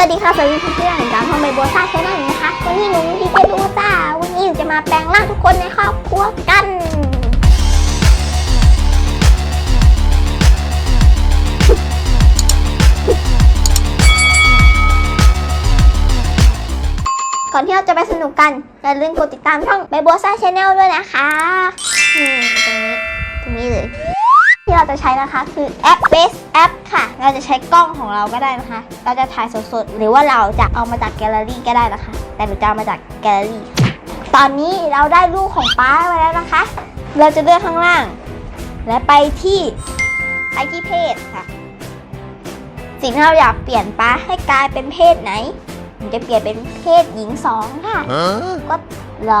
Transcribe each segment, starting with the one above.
สวัสดีค่ะสวัสดีเพื่อนๆจากช่องใบบัวซ่าชาแนลนะคะ วันนี้หนูดีเจบัวซ่าวันนี้หนูจะมาแปลงร่างทุกคนในครอบครัวกัน ก่อนที่เราจะไปสนุกกันอย่าลืมกดติดตามช่องใบบัวซ่าชาแนลด้วยนะคะตรงนี้ ตรงนี้เลย ที่เราจะใช้นะคะคือแอป Base App ค่ะ เราจะใช้กล้องของเราก็ได้นะคะ เราจะถ่ายสดๆ หรือว่าเราจะเอามาจากแกลเลอรี่ก็ได้นะคะ แต่หนูจะเอามาจากแกลเลอรี่ค่ะตอนนี้เราได้รูปของป้ามาแล้วนะคะ เราจะเลือกข้างล่าง และไปที่ไปที่เพศค่ะ สิ่งที่เราอยากเปลี่ยนป้าให้กลายเป็นเพศไหนหนูจะเปลี่ยนเป็นเพศหญิงสองค่ะ Huh? ก็เหรอ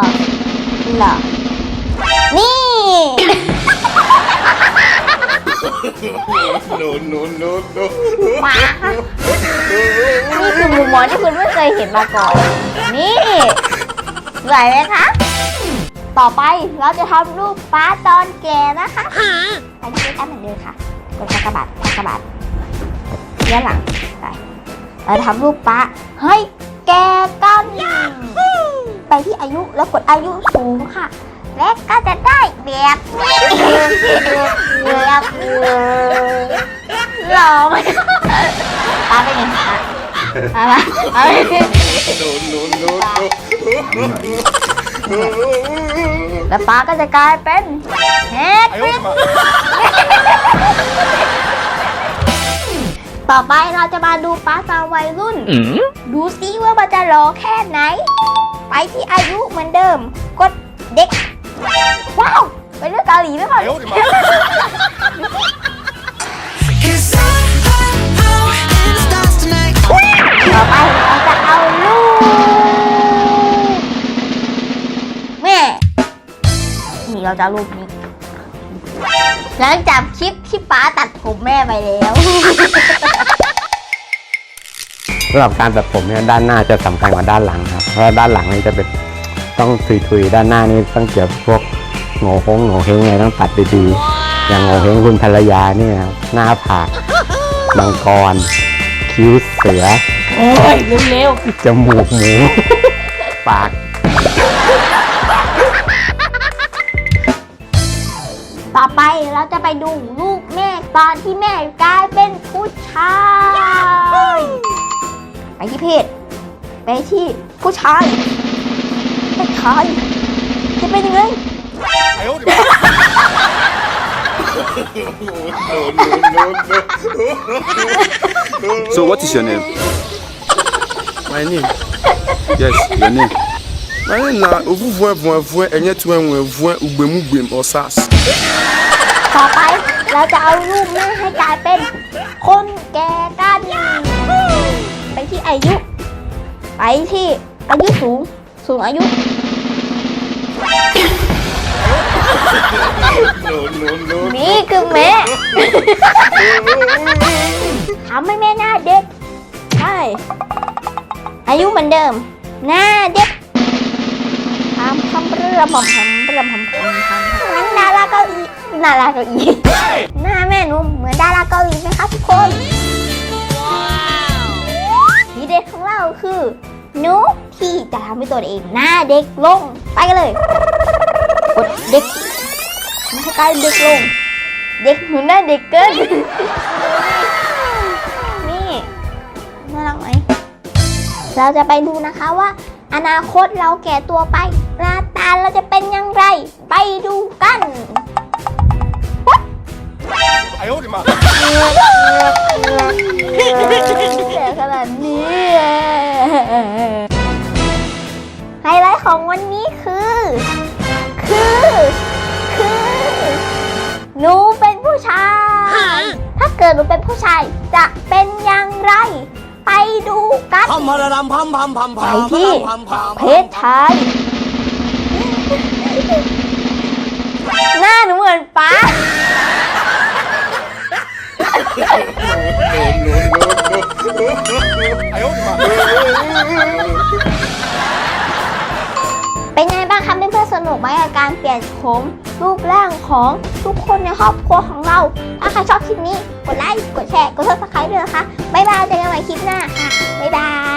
เหรอนี่ No, no, no, no. มานี่คือมุมมองที่คุณไม่เคยเห็นมาก่อน นี่สวยไหมคะ ต่อไปเราจะทำรูปป้าตอนแก่นะคะไปที่แอปเหมือนเดิมค่ะ กดกากบาทกากบาทย้อนหลังไปเราทำรูปป้าให้แก่กันไปที่อายุแล้วกดอายุสูงค่ะและก็จะได้แบบนี้แบบหล่อไหมป้าเป็นไงคะป้าป้าป้าเป็นไง No, no, no, no. แล้วป้าก็จะกลายเป็นเฮดฟิตต่อไปเราจะมาดูป้าตอนวัยรุ่น ดูซิว่ามันจะรอแค่ไหน ไปที่อายุเหมือนเดิม กดเด็ก ว้าวไปเรื่องเกาหลีไหมก่อน Cause I, I, I'm in the stars tonight. ต่อไปเราจะเอาลูกแม่นี่เราจะเอารูปนี้หลังจากคลิปที่ป้าตัดผมแม่ไปแล้ว สำหรับการตัดผมเนี่ยด้านหน้าจะสำคัญกว่าด้านหลังครับเพราะว่าด้านหลังนี่จะเป็น ต้องทุยๆด้านหน้านี่ต้องเกี่ยวกับพวกโง่ฮงโง่เฮงไงต้องตัดดีๆอย่างโง่เฮงคุณภรรยาเนี่ยครับหน้าผากมังกร คิ้วเสือ โอ้ยเร็วจมูกหมู ปาก ๆต่อไปเราจะไปดูลูกแม่ตอนที่แม่กลายเป็นผู้ชายไปที่เพศไปที่ผู้ชาย ผู้ชายจะเป็นยังไง No, no, no. So what is your name? My name. Yes, your name. My name na ovuvue vuevue enye tu enwevue ugbemugbe osas. ต่อไปเราจะเอารูปแม่ให้กลายเป็นคนแก่กัน ไปที่อายุ ไปที่อายุสูง สูงอายุ No, no, no. นี่คือแม่ทำให้แม่หน้าเด็ก ใช่ อายุเหมือนเดิม หน้าเด็กทำคำเรือมผมทำเรือมผมทำทำเหมือนดาราเกาหลีดาราเกาหลีหน้าแม่หนูเหมือนดาราเกาหลีไหมคะทุกคน นูที่จะทำให้ตัวเองหน้าเด็กลง ไปกันเลยกดเด็กมันจะกลายเด็กลง เด็กหนูหน้าเด็กเกิน นี่น่ารักไหมเราจะไปดูนะคะว่า อนาคตเราแก่ตัวไปหน้าตาเราจะเป็นยังไงไปดูกันแต่ วันนี้คือ คือ คือ หนูเป็นผู้ชาย ถ้าเกิดหนูเป็นผู้ชายจะเป็นอย่างไร ไปดูกัน Pam pam pam pam pam ไป pam ที่ pam pam เพศชายหน้าหนูเหมือนป้า มรูปร่างของทุกคนในครอบครัวของเราถ้าใครชอบคลิปนี้ กดไลค์ กดแชร์ กดซับสไครต์ด้วยนะคะ บ๊ายบายเจอกันใหม่คลิปหน้าค่ะ บ๊ายบาย